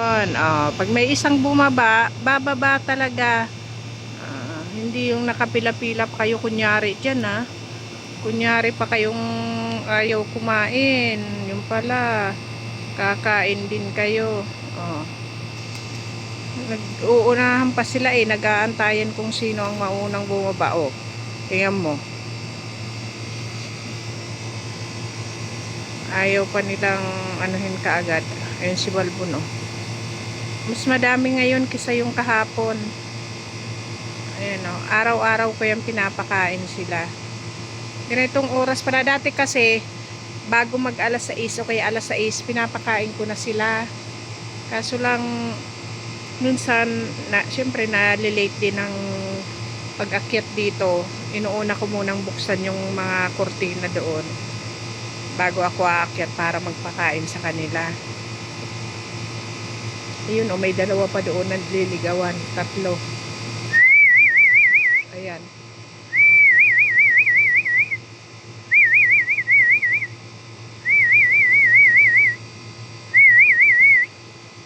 Yun, oh, pag may isang bumaba, bababa talaga. Ah, hindi yung nakapila-pila pa kayo kunyari dyan ha. Kunyari pa kayong ayaw kumain. Yung pala, kakain din kayo. Oh. Nag-uunahan pa sila eh. Nag-aantayan kung sino ang maunang bumaba. Oh, tingnan mo. Ayaw pa nilang anuhin kaagad. Ayun si Balbon oh. Mas madami ngayon kisa yung kahapon. Ayan o. Araw-araw ko yung pinapakain sila. Ganitong oras para dati kasi bago mag alas 6 o kaya alas 6 pinapakain ko na sila. Kaso lang minsan na syempre na-late din ng pag-akyat dito. Inuuna ko munang buksan yung mga kortina doon bago ako aakyat para magpakain sa kanila. Ayun, oh, may dalawa pa doon nagliligawan. Tatlo. Ayan.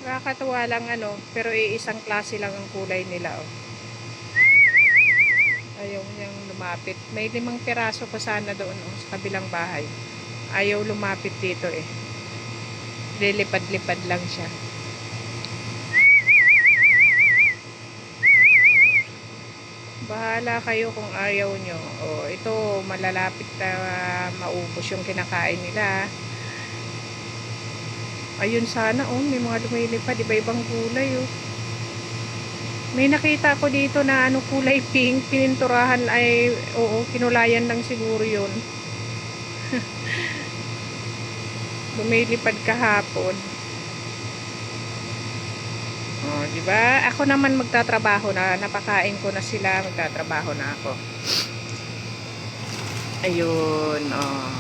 Nakakatuwa lang ano, pero iisang klase lang ang kulay nila. Oh. Ayaw niyang lumapit. May limang piraso pa sana doon oh, sa kabilang bahay. Ayaw lumapit dito eh. Lilipad-lipad lang siya. Bahala kayo kung ayaw nyo. O, ito, malalapit na maubos yung kinakain nila. Ayun sana, oh, may mga lumilipad, iba-ibang kulay, oh. May nakita ko dito na ano kulay pink, pininturahan ay, oo, kinulayan lang siguro yun. Lumilipad kahapon. Oh, di ba? Ako naman magtatrabaho na, napakain ko na sila, magtatrabaho na ako. Ayun, oh.